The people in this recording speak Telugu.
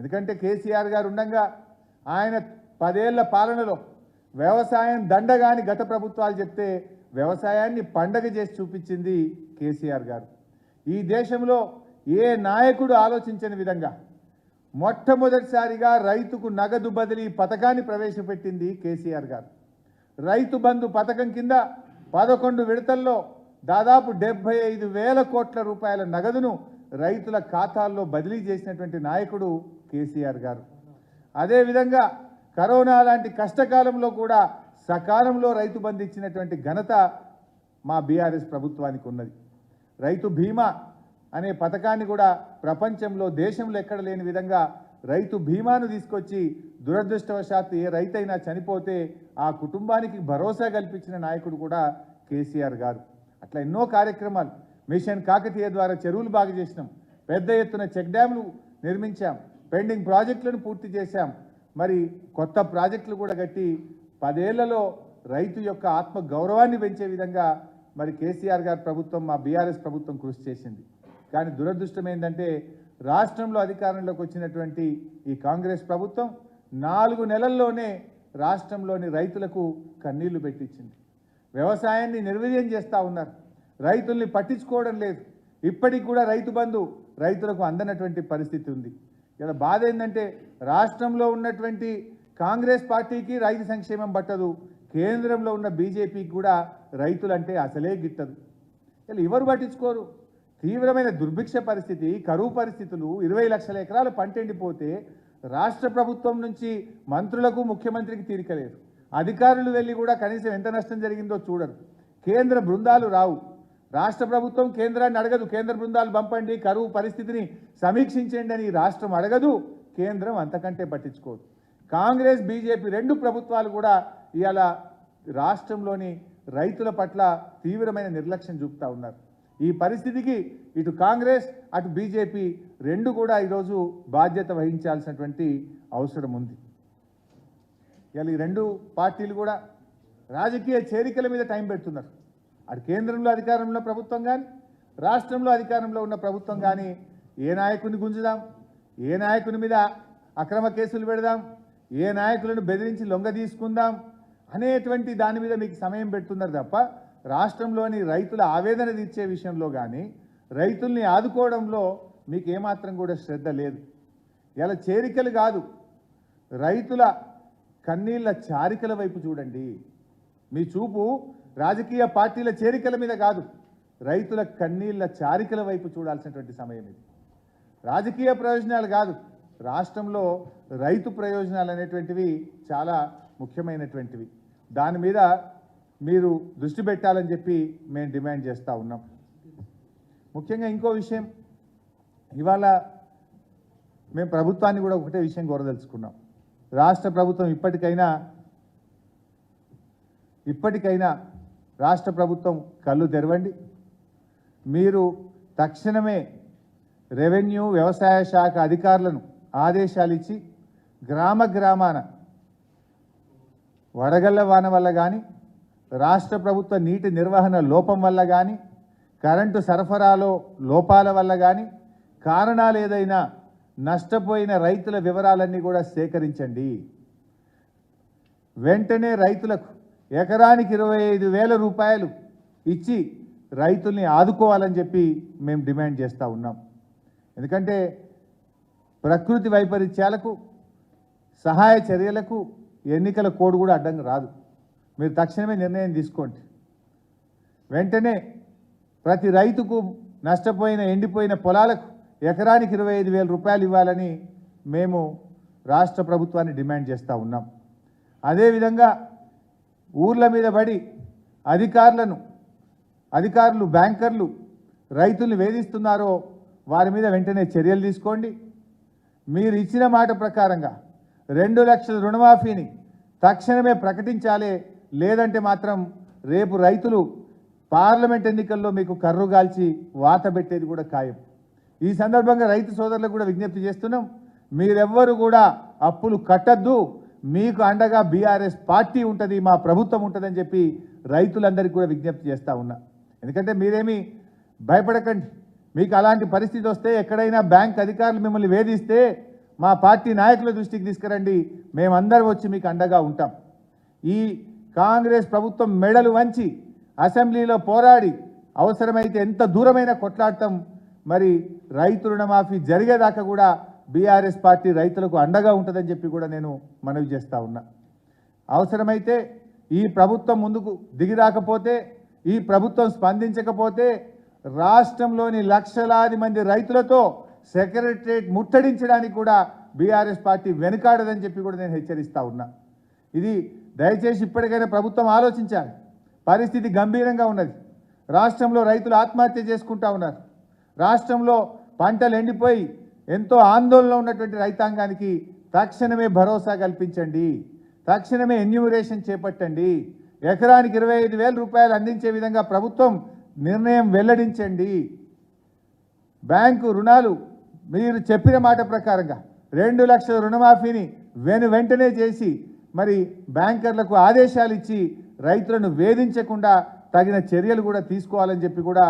ఎందుకంటే కేసీఆర్ గారు ఉండగా ఆయన పదేళ్ళ పాలనలో వ్యవసాయం దండగాని గత ప్రభుత్వాలు చెప్తే వ్యవసాయాన్ని పండగ చేసి చూపించింది కేసీఆర్ గారు. ఈ దేశంలో ఏ నాయకుడు ఆలోచించని విధంగా మొట్టమొదటిసారిగా రైతుకు నగదు బదిలీ పథకాన్ని ప్రవేశపెట్టింది కేసీఆర్ గారు. రైతు బంధు పథకం కింద పదకొండు విడతల్లో దాదాపు డెబ్బై ఐదు వేల కోట్ల రూపాయల నగదును రైతుల ఖాతాల్లో బదిలీ చేసినటువంటి నాయకుడు కేసీఆర్ గారు. అదేవిధంగా కరోనా లాంటి కష్టకాలంలో కూడా సకాలంలో రైతు బంధు ఇచ్చినటువంటి ఘనత మా బీఆర్ఎస్ ప్రభుత్వానికి ఉన్నది. రైతు బీమా అనే పథకాన్ని కూడా ప్రపంచంలో దేశంలో ఎక్కడ లేని విధంగా రైతు బీమాను తీసుకొచ్చి దురదృష్టవశాత్తు ఏ రైతైనా చనిపోతే ఆ కుటుంబానికి భరోసా కల్పించిన నాయకుడు కూడా కేసీఆర్ గారు. అట్లా ఎన్నో కార్యక్రమాలు మిషన్ కాకతీయ ద్వారా చెరువులు బాగు చేసినాం. పెద్ద ఎత్తున చెక్ డ్యాములు నిర్మించాం. పెండింగ్ ప్రాజెక్టులను పూర్తి చేశాం. మరి కొత్త ప్రాజెక్టులు కూడా కట్టి పదేళ్ళలో రైతు యొక్క ఆత్మ గౌరవాన్ని పెంచే విధంగా మరి కేసీఆర్ గారి ప్రభుత్వం మా బీఆర్ఎస్ ప్రభుత్వం కృషి చేసింది. కానీ దురదృష్టం ఏంటంటే రాష్ట్రంలో అధికారంలోకి వచ్చినటువంటి ఈ కాంగ్రెస్ ప్రభుత్వం నాలుగు నెలల్లోనే రాష్ట్రంలోని రైతులకు కన్నీళ్ళు పెట్టించింది. వ్యవసాయాన్ని నిర్వీర్యం చేస్తూ ఉన్నారు. రైతుల్ని పట్టించుకోవడం లేదు. ఇప్పటికి కూడా రైతు బంధు రైతులకు అందనటువంటి పరిస్థితి ఉంది. ఇలా బాధ ఏంటంటే రాష్ట్రంలో ఉన్నటువంటి కాంగ్రెస్ పార్టీకి రైతు సంక్షేమం పట్టదు. కేంద్రంలో ఉన్న బీజేపీకి కూడా రైతులంటే అసలే గిట్టదు. ఇలా ఎవరు పట్టించుకోరు? తీవ్రమైన దుర్భిక్ష పరిస్థితి కరువు పరిస్థితులు ఇరవై లక్షల ఎకరాలు పంట ఎండిపోతే రాష్ట్ర ప్రభుత్వం నుంచి మంత్రులకు ముఖ్యమంత్రికి తీరికలేదు. అధికారులు వెళ్ళి కూడా కనీసం ఎంత నష్టం జరిగిందో చూడరు. కేంద్ర బృందాలు రావు. రాష్ట్ర ప్రభుత్వం కేంద్రాన్ని అడగదు. కేంద్ర బృందాలు పంపండి కరువు పరిస్థితిని సమీక్షించండి అని రాష్ట్రం అడగదు. కేంద్రం అంతకంటే పట్టించుకోదు. కాంగ్రెస్ బీజేపీ రెండు ప్రభుత్వాలు కూడా ఇవాళ రాష్ట్రంలోని రైతుల పట్ల తీవ్రమైన నిర్లక్ష్యం చూపుతా ఉన్నారు. ఈ పరిస్థితికి ఇటు కాంగ్రెస్ అటు బీజేపీ రెండు కూడా ఈరోజు బాధ్యత వహించాల్సినటువంటి అవసరం ఉంది. ఇవాళ ఈ రెండు పార్టీలు కూడా రాజకీయ చేరికల మీద టైం పెడుతున్నారు. అది కేంద్రంలో అధికారంలో ప్రభుత్వం కానీ రాష్ట్రంలో అధికారంలో ఉన్న ప్రభుత్వం కానీ ఏ నాయకుని గుంజుదాం? ఏ నాయకుని మీద అక్రమ కేసులు పెడదాం? ఏ నాయకులను బెదిరించి లొంగ తీసుకుందాం? అనేటువంటి దాని మీద మీకు సమయం పెడుతున్నారు తప్ప రాష్ట్రంలోని రైతుల ఆవేదన తీర్చే విషయంలో కానీ రైతుల్ని ఆదుకోవడంలో మీకు ఏమాత్రం కూడా శ్రద్ధ లేదు. ఇలా చేరికలు కాదు. రైతుల కన్నీళ్ళ చారికల వైపు చూడండి. మీ చూపు రాజకీయ పార్టీల చేరికల మీద కాదు రైతుల కన్నీళ్ళ చారికల వైపు చూడాల్సినటువంటి సమయం ఇది. రాజకీయ ప్రయోజనాలు కాదు రాష్ట్రంలో రైతు ప్రయోజనాలు అనేటువంటివి చాలా ముఖ్యమైనటువంటివి. దాని మీద మీరు దృష్టి పెట్టాలని చెప్పి మేము డిమాండ్ చేస్తూ ఉన్నాం. ముఖ్యంగా ఇంకో విషయం ఇవాళ మేము ప్రభుత్వాన్ని కూడా ఒకటే విషయం కోరదలుచుకున్నాం. రాష్ట్ర ప్రభుత్వం ఇప్పటికైనా ఇప్పటికైనా రాష్ట్ర ప్రభుత్వం కళ్ళు తెరవండి. మీరు తక్షణమే రెవెన్యూ వ్యవసాయ శాఖ అధికారులను ఆదేశాలు ఇచ్చి గ్రామ గ్రామాన వడగళ్ళ వాన వల్ల కానీ రాష్ట్ర ప్రభుత్వ నీటి నిర్వహణ లోపం వల్ల కానీ కరెంటు సరఫరాలో లోపాల వల్ల కానీ కారణాలు ఏదైనా నష్టపోయిన రైతుల వివరాలన్నీ కూడా సేకరించండి. వెంటనే రైతులకు ఎకరానికి ఇరవై ఐదు వేల రూపాయలు ఇచ్చి రైతుల్ని ఆదుకోవాలని చెప్పి మేము డిమాండ్ చేస్తూ ఉన్నాం. ఎందుకంటే ప్రకృతి వైపరీత్యాలకు సహాయ చర్యలకు ఎన్నికల కోడ్ కూడా అడ్డంగా రాదు. మీరు తక్షణమే నిర్ణయం తీసుకోండి. వెంటనే ప్రతి రైతుకు నష్టపోయిన ఎండిపోయిన పొలాలకు ఎకరానికి ఇరవై ఐదు వేల రూపాయలు ఇవ్వాలని మేము రాష్ట్ర ప్రభుత్వాన్ని డిమాండ్ చేస్తూ ఉన్నాం. అదేవిధంగా ఊర్ల మీద పడి అధికారులను అధికారులు బ్యాంకర్లు రైతుల్ని వేధిస్తున్నారో వారి మీద వెంటనే చర్యలు తీసుకోండి. మీరు ఇచ్చిన మాట ప్రకారంగా రెండు లక్షల రుణమాఫీని తక్షణమే ప్రకటించాలి. లేదంటే మాత్రం రేపు రైతులు పార్లమెంట్ ఎన్నికల్లో మీకు కర్రుగాల్చి వాత పెట్టేది కూడా ఖాయం. ఈ సందర్భంగా రైతు సోదరులకు కూడా విజ్ఞప్తి చేస్తున్నాం. మీరెవ్వరు కూడా అప్పులు కట్టద్దు. మీకు అండగా బీఆర్ఎస్ పార్టీ ఉంటుంది మా ప్రభుత్వం ఉంటుందని చెప్పి రైతులందరికీ కూడా విజ్ఞప్తి చేస్తూ ఉన్నా. ఎందుకంటే మీరేమీ భయపడకండి. మీకు అలాంటి పరిస్థితి వస్తే ఎక్కడైనా బ్యాంక్ అధికారులు మిమ్మల్ని వేధిస్తే మా పార్టీ నాయకుల దృష్టికి తీసుకురండి. మేమందరం వచ్చి మీకు అండగా ఉంటాం. ఈ కాంగ్రెస్ ప్రభుత్వం మెడలు వంచి అసెంబ్లీలో పోరాడి అవసరమైతే ఎంత దూరమైన కొట్లాడటం మరి రైతు రుణమాఫీ జరిగేదాకా కూడా బీఆర్ఎస్ పార్టీ రైతులకు అండగా ఉంటుందని చెప్పి కూడా నేను మనవి చేస్తూ ఉన్నా. అవసరమైతే ఈ ప్రభుత్వం ముందుకు దిగిరాకపోతే ఈ ప్రభుత్వం స్పందించకపోతే రాష్ట్రంలోని లక్షలాది మంది రైతులతో సెక్రటరేట్ ముట్టడించడానికి కూడా బీఆర్ఎస్ పార్టీ వెనుకాడదని చెప్పి కూడా నేను హెచ్చరిస్తూ ఉన్నా. ఇది దయచేసి ఇప్పటికైనా ప్రభుత్వం ఆలోచించాలి. పరిస్థితి గంభీరంగా ఉన్నది. రాష్ట్రంలో రైతులు ఆత్మహత్య చేసుకుంటా ఉన్నారు. రాష్ట్రంలో పంటలు ఎండిపోయి ఎంతో ఆందోళనలో ఉన్నటువంటి రైతాంగానికి తక్షణమే భరోసా కల్పించండి. తక్షణమే ఎన్యూమరేషన్ చేపట్టండి. ఎకరానికి ఇరవై ఐదు వేల రూపాయలు అందించే విధంగా ప్రభుత్వం నిర్ణయం వెల్లడించండి. బ్యాంకు రుణాలు మీరు చెప్పిన మాట ప్రకారంగా రెండు లక్షల రుణమాఫీని వెను వెంటనే చేసి మరి బ్యాంకర్లకు ఆదేశాలు ఇచ్చి రైతులను వేధించకుండా తగిన చర్యలు కూడా తీసుకోవాలని చెప్పి కూడా